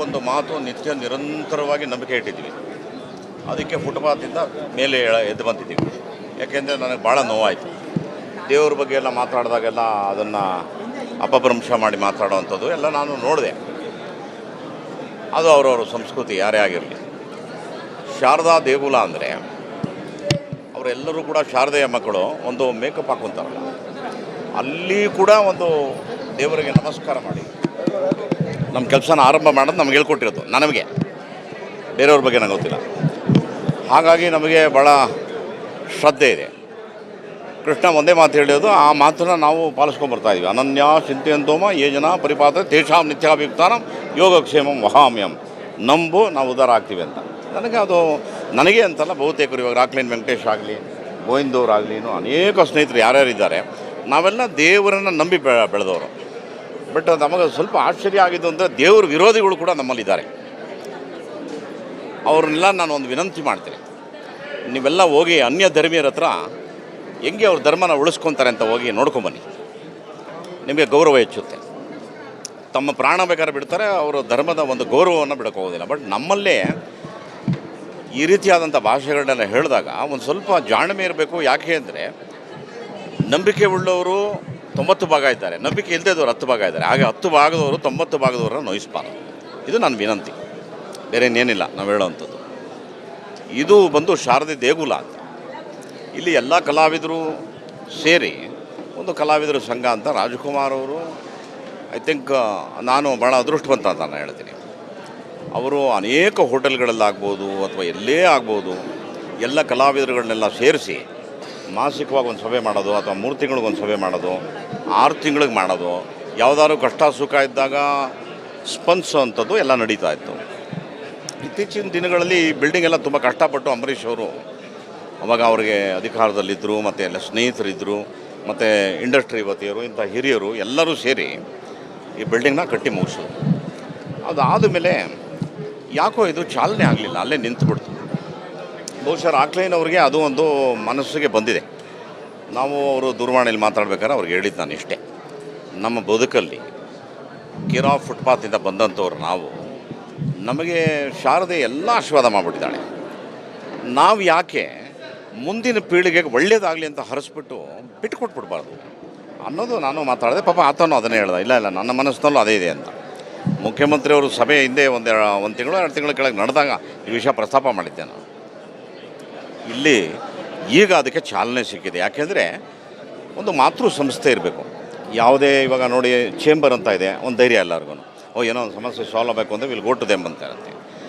ಒಂದು ಮಾತು ನಿತ್ಯ ನಿರಂತರವಾಗಿ ನಂಬಿಕೆ ಇಟ್ಟಿದ್ದೀವಿ. ಅದಕ್ಕೆ ಫುಟ್ಪಾತಿಂದ ಮೇಲೆ ಎದ್ದು ಬಂದಿದ್ದೀವಿ. ಯಾಕೆಂದರೆ ನನಗೆ ಭಾಳ ನೋವಾಯಿತು. ದೇವ್ರ ಬಗ್ಗೆ ಎಲ್ಲ ಮಾತಾಡಿದಾಗೆಲ್ಲ ಅದನ್ನು ಅಪಭ್ರಂಶ ಮಾಡಿ ಮಾತಾಡುವಂಥದ್ದು ಎಲ್ಲ ನಾನು ನೋಡಿದೆ. ಅದು ಅವರವ್ರ ಸಂಸ್ಕೃತಿ, ಯಾರೇ ಆಗಿರಲಿ. ಶಾರದಾ ದೇಗುಲ ಅಂದರೆ ಅವರೆಲ್ಲರೂ ಕೂಡ ಶಾರದೆಯ ಮಕ್ಕಳು, ಒಂದು ಮೇಕಪ್ ಹಾಕೊಂತಾರಲ್ಲ ಅಲ್ಲಿ ಕೂಡ ಒಂದು ದೇವರಿಗೆ ನಮಸ್ಕಾರ ಮಾಡಿ. ನಮ್ಮ ಕೆಲಸನ ಆರಂಭ ಮಾಡೋದು ನಮ್ಗೆ ಹೇಳ್ಕೊಟ್ಟಿರೋದು, ನನಗೆ. ಬೇರೆಯವ್ರ ಬಗ್ಗೆ ನಂಗೆ ಗೊತ್ತಿಲ್ಲ. ಹಾಗಾಗಿ ನಮಗೆ ಭಾಳ ಶ್ರದ್ಧೆ ಇದೆ. ಕೃಷ್ಣ ಒಂದೇ ಮಾತು ಹೇಳೋದು ಆ ಮಾತನ್ನು ನಾವು ಪಾಲಿಸ್ಕೊಂಡ್ಬರ್ತಾ ಇದ್ವಿ. ಅನನ್ಯ ಚಿಂತೆಯಂತೋಮ ಯೋಜನ ಜನ ಪರಿಪಾತ ತೇಷಾಂ ನಿತ್ಯಾಭಿಯುಕ್ತಾನಂ ಯೋಗಕ್ಷೇಮಂ ಮಹಾಮ್ಯಂ ನಂಬು ನಾವು ಉದ್ಧಾರ ಆಗ್ತೀವಿ ಅಂತ. ನನಗೆ ಅದು, ನನಗೆ ಅಂತಲ್ಲ ಬಹುತೇಕರು ಇವಾಗ ರಾಕ್ಲೇನ್ ವೆಂಕಟೇಶ್ ಆಗಲಿ ಗೋವಿಂದವ್ರಾಗಲಿ ಇನ್ನೂ ಅನೇಕ ಸ್ನೇಹಿತರು ಯಾರ್ಯಾರಿದ್ದಾರೆ, ನಾವೆಲ್ಲ ದೇವರನ್ನು ನಂಬಿ ಬೆಳೆದವರು. ಬಟ್ ನಮಗೆ ಸ್ವಲ್ಪ ಆಶ್ಚರ್ಯ ಆಗಿದ್ದು ಅಂದರೆ ದೇವ್ರ ವಿರೋಧಿಗಳು ಕೂಡ ನಮ್ಮಲ್ಲಿದ್ದಾರೆ. ಅವ್ರನ್ನೆಲ್ಲ ನಾನು ಒಂದು ವಿನಂತಿ ಮಾಡ್ತೀನಿ. ನೀವೆಲ್ಲ ಹೋಗಿ ಅನ್ಯ ಧರ್ಮೀಯರ ಹತ್ರ ಹೆಂಗೆ ಅವ್ರ ಧರ್ಮನ ಉಳಿಸ್ಕೊತಾರೆ ಅಂತ ಹೋಗಿ ನೋಡ್ಕೊಂಬನ್ನಿ ನಿಮಗೆ ಗೌರವ ಹೆಚ್ಚುತ್ತೆ. ತಮ್ಮ ಪ್ರಾಣ ಬೇಕಾದ್ರೆ ಬಿಡ್ತಾರೆ, ಅವರು ಧರ್ಮದ ಒಂದು ಗೌರವವನ್ನು ಬಿಡೋಕ್ಕೋಗೋದಿಲ್ಲ ಬಟ್ ನಮ್ಮಲ್ಲೇ ಈ ರೀತಿಯಾದಂಥ ಭಾಷೆಗಳನ್ನೆಲ್ಲ ಹೇಳಿದಾಗ ಒಂದು ಸ್ವಲ್ಪ ಜಾಣ್ಮೆ ಇರಬೇಕು. ಯಾಕೆ ಅಂದರೆ ನಂಬಿಕೆ ಉಳ್ಳವರು ತೊಂಬತ್ತು ಭಾಗ ಇದ್ದಾರೆ. ನಂಬಿಕೆ ಇಲ್ಲದವರು ಹತ್ತು ಭಾಗ ಇದ್ದಾರೆ. ಹಾಗೆ ಹತ್ತು ಭಾಗದವರು ತೊಂಬತ್ತು ಭಾಗದವರನ್ನ ನೋಯಿಸ್ಬಾರ್ದು. ಇದು ನನ್ನ ವಿನಂತಿ. ಬೇರೆ ಇನ್ನೇನಿಲ್ಲ ನಾವು ಹೇಳುವಂಥದ್ದು. ಇದು ಬಂದು ಶಾರದೆ ದೇಗುಲ ಅಂತ. ಇಲ್ಲಿ ಎಲ್ಲ ಕಲಾವಿದರು ಸೇರಿ ಒಂದು ಕಲಾವಿದರ ಸಂಘ ಅಂತ ರಾಜಕುಮಾರ್ ಅವರು ಐ ಥಿಂಕ್ ನಾನು ಭಾಳ ಅದೃಷ್ಟವಂತ ಅಂತ ನಾನು ಹೇಳ್ತೀನಿ. ಅವರು ಅನೇಕ ಹೋಟೆಲ್ಗಳಲ್ಲಾಗ್ಬೋದು ಅಥವಾ ಎಲ್ಲೇ ಆಗ್ಬೋದು, ಎಲ್ಲ ಕಲಾವಿದರುಗಳನ್ನೆಲ್ಲ ಸೇರಿಸಿ ಮಾಸಿಕವಾಗಿ ಒಂದು ಸಭೆ ಮಾಡೋದು ಅಥವಾ ಮೂರು ತಿಂಗಳಿಗೆ ಒಂದು ಸಭೆ ಮಾಡೋದು, ಆರು ತಿಂಗಳಿಗೆ ಮಾಡೋದು, ಯಾವುದಾದ್ರು ಕಷ್ಟ ಸುಖ ಇದ್ದಾಗ ಸ್ಪನ್ಸೋ ಅಂಥದ್ದು ಎಲ್ಲ ನಡೀತಾ ಇತ್ತು. ಇತ್ತೀಚಿನ ದಿನಗಳಲ್ಲಿ ಬಿಲ್ಡಿಂಗ್ ಎಲ್ಲ ತುಂಬ ಕಷ್ಟಪಟ್ಟು ಅಂಬರೀಷ್ ಅವರು ಅವಾಗ ಅವರಿಗೆ ಅಧಿಕಾರದಲ್ಲಿದ್ದರು ಮತ್ತು ಎಲ್ಲ ಸ್ನೇಹಿತರಿದ್ದರು ಮತ್ತು ಇಂಡಸ್ಟ್ರಿ ವತಿಯರು, ಇಂಥ ಹಿರಿಯರು ಎಲ್ಲರೂ ಸೇರಿ ಈ ಬಿಲ್ಡಿಂಗ್ನ ಕಟ್ಟಿ ಮುಗಿಸೋದು. ಅದಾದ ಮೇಲೆ ಯಾಕೋ ಇದು ಚಾಲನೆ ಆಗಲಿಲ್ಲ, ಅಲ್ಲೇ ನಿಂತುಬಿಡ್ತು. ಬಹುಶಃ ರಾಕ್ಲೈನ್ ಅವರಿಗೆ ಅದು ಒಂದು ಮನಸ್ಸಿಗೆ ಬಂದಿದೆ. ನಾವು ಅವರು ದೂರವಾಣಿಯಲ್ಲಿ ಮಾತಾಡ್ಬೇಕಾದ್ರೆ ಅವ್ರಿಗೆ ಹೇಳಿದ್ದು ನಾನು ಇಷ್ಟೇ. ನಮ್ಮ ಬದುಕಲ್ಲಿ ಕಿರಾ ಫುಟ್ಪಾತಿಂದ ಬಂದಂಥವ್ರು ನಾವು, ನಮಗೆ ಶಾರದೆ ಎಲ್ಲ ಆಶೀರ್ವಾದ ಮಾಡಿಬಿಟ್ಟಿದ್ದಾಳೆ. ನಾವು ಯಾಕೆ ಮುಂದಿನ ಪೀಳಿಗೆಗೆ ಒಳ್ಳೇದಾಗಲಿ ಅಂತ ಹರಿಸ್ಬಿಟ್ಟು ಬಿಟ್ಟು ಕೊಟ್ಬಿಡ್ಬಾರ್ದು ಅನ್ನೋದು ನಾನು ಮಾತಾಡಿದೆ, ಪಾಪ ಆತನೂ ಅದನ್ನೇ ಹೇಳ್ದೆ, ಇಲ್ಲ ಇಲ್ಲ, ನನ್ನ ಮನಸ್ಸಿನಲ್ಲೂ ಅದೇ ಇದೆ ಅಂತ. ಮುಖ್ಯಮಂತ್ರಿಯವರು ಸಭೆ ಹಿಂದೆ ಒಂದು ಒಂದು ತಿಂಗಳು, ಎರಡು ತಿಂಗಳ ಕೆಳಗೆ ನಡೆದಾಗ ಈ ವಿಷಯ ಪ್ರಸ್ತಾಪ ಮಾಡಿದ್ದೆ ನಾನು. ಇಲ್ಲಿ ಈಗ ಅದಕ್ಕೆ ಚಾಲನೆ ಸಿಕ್ಕಿದೆ. ಯಾಕೆಂದರೆ ಒಂದು ಮಾತೃ ಸಂಸ್ಥೆ ಇರಬೇಕು. ಯಾವುದೇ ಇವಾಗ ನೋಡಿ ಚೇಂಬರ್ ಅಂತ ಇದೆ. ಒಂದು ಧೈರ್ಯ ಎಲ್ಲರಿಗೂ ಓ, ಏನೋ ಒಂದು ಸಮಸ್ಯೆ ಸಾಲ್ವ್ ಆಗಬೇಕು ಅಂದರೆ ವಿಲ್ ಗೋ ಟು ಅಂತ ಇರುತ್ತೆ